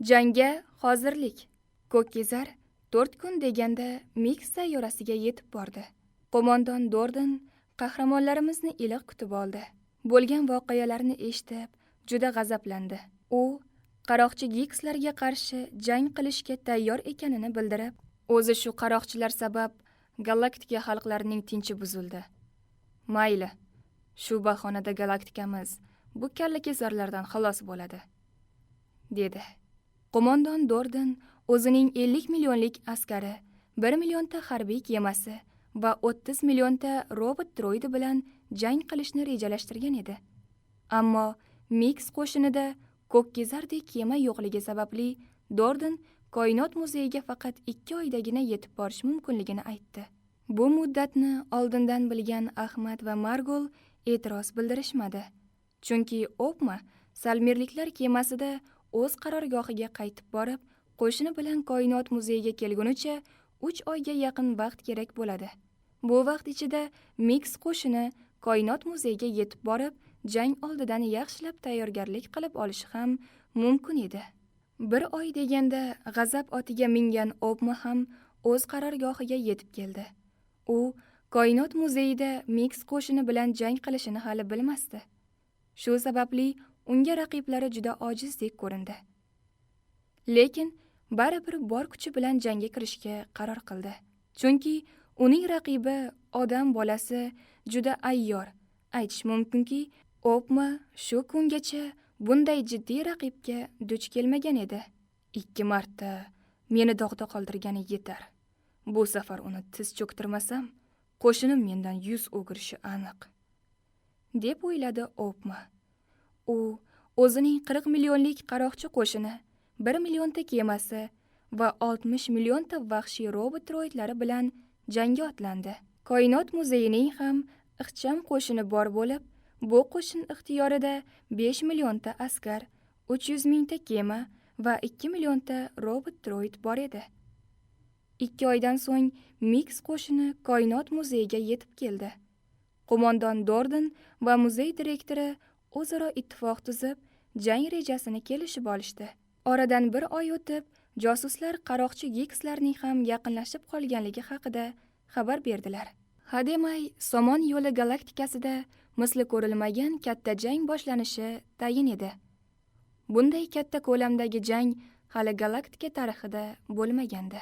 jangga hozirlik. Ko'kkizar to'rt kun deganda miks sayyorasiga yetib bordi. Qo'mondon dordan qahramonlarimizni iliq kutib oldi. Bo'lgan voqealarni eshitib juda g'azablandi. U qaroqchi gikslarga qarshi jang qilishga tayyor ekanini bildirib o'zi shu qaroqchilar sabab galaktika xalqlarining tinchi buzildi. Mayli shu bahonada galaktikamiz bu kallakesarlardan xalos bo'ladi dedi. Qo'mondon dordan o'zining ellik millionlik askari 1 millionta harbiy kemasi va o'ttiz millionta robot droidi bilan jang qilishni rejalashtirgan edi. Ammo miks qo'shinida ko'kkizardek kema yo'qligi sababli dordan koinot muzeyiga faqat 2 oydagina yetib borish mumkinligini aytdi. Bu muddatni oldindan bilgan ahmad va margol e'tiroz bildirishmadi. Chunki opma salmirliklar kemasida o'z qarorgohiga qaytib borib qo'shini bilan koinot muzeyiga kelgunicha uch oyga yaqin vaqt kerak bo'ladi. Bu vaqt ichida miks qo'shini koinot muzeyiga yetib borib jang oldidan yaxshilab tayyorgarlik qilib olishi ham mumkin edi. Bir oy deganda g'azab otiga mingan obma ham o'z qarorgohiga yetib keldi. U koinot muzeyida miks qo'shini bilan jang qilishini hali bilmasdi. Shu sababli unga raqiblari juda ojizdek ko'rindi. Lekin baribir bor kuchi bilan jangga kirishga qaror qildi. Chunki uning raqibi odam bolasi juda ayyor. Aytish mumkinki opma shu kungacha bunday jiddiy raqibga duch kelmagan edi. Ikki marta meni dog'da qoldirgani yetar. Bu safar uni tiz cho'ktirmasam qo'shinim mendan yuz o'girishi aniq deb o'yladi opma u o'zining qirq millionlik qaroqchi qo'shini bir millionta kemasi va oltmish millionta vahshiy robot droidlari bilan jangga otlandi. Koinot muzeyining ham ixcham qo'shini bor bo'lib bu qo'shin ixtiyorida besh millionta askar uch yuz mingta kema va ikki millionta robot droid bor edi. Ikki oydan so'ng miks qo'shini koinot muzeyiga yetib keldi. Qo'mondon dorden va muzey direktori o'zaro ittifoq tuzib jang rejasini kelishib olishdi. Oradan bir oy o'tib josuslar qaroqchi gikslarning ham yaqinlashib qolganligi haqida xabar berdilar. Hademay somon yo'li galaktikasida misli ko'rilmagan katta jang boshlanishi tayin edi. Bunday katta ko'lamdagi jang hali galaktika tarixida bo'lmagandi.